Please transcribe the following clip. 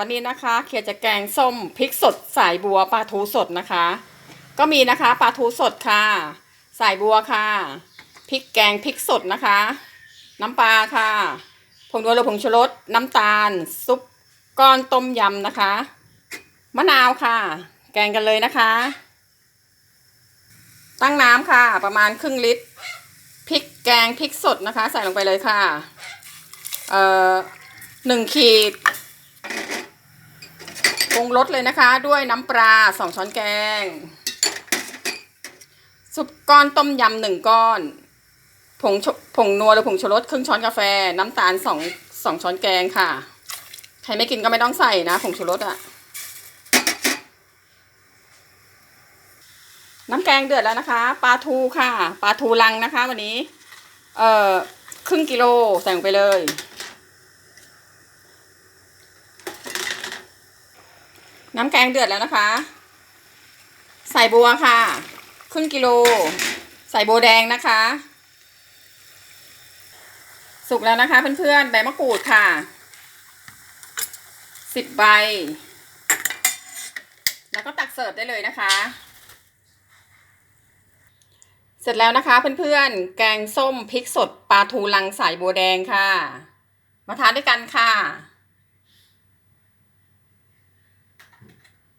วันนี้นะคะเคียจะแกงส้มพริกสดสายบัวปลาทูสดนะคะ ก็มีนะคะปลาทูสดค่ะ สายบัวค่ะพริกแกงพริกสดนะคะ น้ำปลาค่ะผงนัวหรือผงชูรสน้ำตาล ซุปก้อนต้มยำนะคะ มะนาวค่ะ แกงกันเลยนะคะ ตั้งน้ำค่ะ ประมาณครึ่งลิตรพริกแกงพริกสดนะคะ ใส่ลงไปเลยค่ะ เอ่อหนึ่งขีด ปรุงรสเลยนะคะด้วยน้ำปลาสองช้อนแกง ซุปก้อนต้มยำหนึ่งก้อน ผงชผงนัวหรือผงชูรสครึ่งช้อนกาแฟ น้ำตาลสองสองช้อนแกงค่ะ ใครไม่กินก็ไม่ต้องใส่นะ ผงชูรสอะน้ำแกงเดือดแล้วนะคะ ปลาทูค่ะ ปลาทูลังนะคะ วันนี้ เอ่อครึ่งกิโลใส่ลงไปเลย น้ำแกงเดือดแล้วนะคะ ใส่บัวค่ะ ครึ่งกิโล ใส่โบวแดงนะคะ สุกแล้วนะคะเพื่อนๆ ใบมะกรูดค่ะ สิบใบ แล้วก็ตักเสิร์ฟได้เลยนะคะ เสร็จแล้วนะคะเพื่อนๆ แกงส้มพริกสดปลาทูลังสายบัวแดงค่ะ มาทานด้วยกันค่ะ